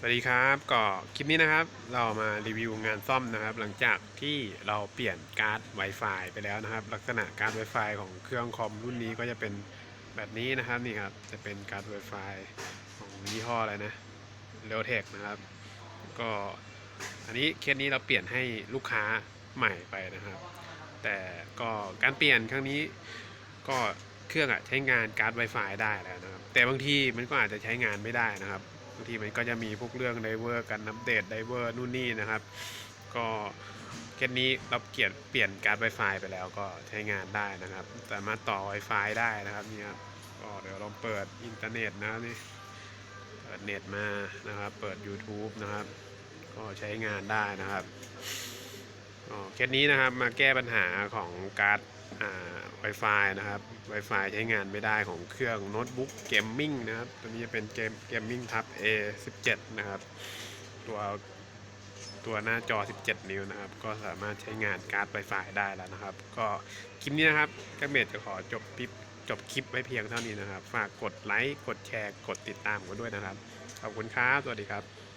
สวัสดีครับก็คลิปนี้นะครับ เรามารีวิวงานซ่อมนะครับ หลังจากที่เราเปลี่ยนการ์ด Wi-Fi ไปแล้วนะครับ ลักษณะการ์ด Wi-Fi ของเครื่องคอมรุ่นนี้ก็จะเป็นแบบนี้นะครับนี่ครับจะเป็นการ์ด Wi-Fi ของยี่ห้ออะไรนะ r e a l t e c h นะครับ ก็อันนี้เคสนี้เราเปลี่ยนให้ลูกค้าใหม่ไปนะครับ แต่ก็การเปลี่ยนครั้งนี้ก็เครื่องอะใช้งานการ์ด Wi-Fi ได้แล้วนะครับ แต่บางทีมันก็อาจจะใช้งานไม่ได้นะครับางทีมันก็จะมีพวกเรื่องไดเวอร์กันอัปเดตไดเวอร์นู่นนี่นะครับ ก็เคสนี้เราเปลี่ยนเปลี่ยนการ์ด Wi-Fi ไปแล้วก็ใช้งานได้นะครับ สามารถต่อ Wi-Fi ได้นะครับนี่ครับก็เดี๋ยวลองเปิดอินเทอร์เน็ตนะนี่เปิดเน็ตมานะครับ เปิด YouTube นะครับ ก็ใช้งานได้นะครับ เคสนี้นะครับมาแก้ปัญหาของการ์ดอ่า Wi-Fi นะครับ Wi-Fi ใช้งานไม่ได้ของเครื่องโน้ตบุ๊กเกมมิ่งนะครับตัวนี้จะเป็นเกมเกมมิ่งทับ A17 นะครับ ตัวตัวหน้าจอ 17 นิ้วนะครับ ก็สามารถใช้งานการ์ด Wi-Fi ได้แล้วนะครับ ก็คลิปนี้นะครับกัเมดจะขอจบคลิปจบคลิปไว้เพียงเท่านี้นะครับ ฝากกดไลค์ กดแชร์ กดติดตามกันด้วยนะครับ ขอบคุณครับ สวัสดีครับ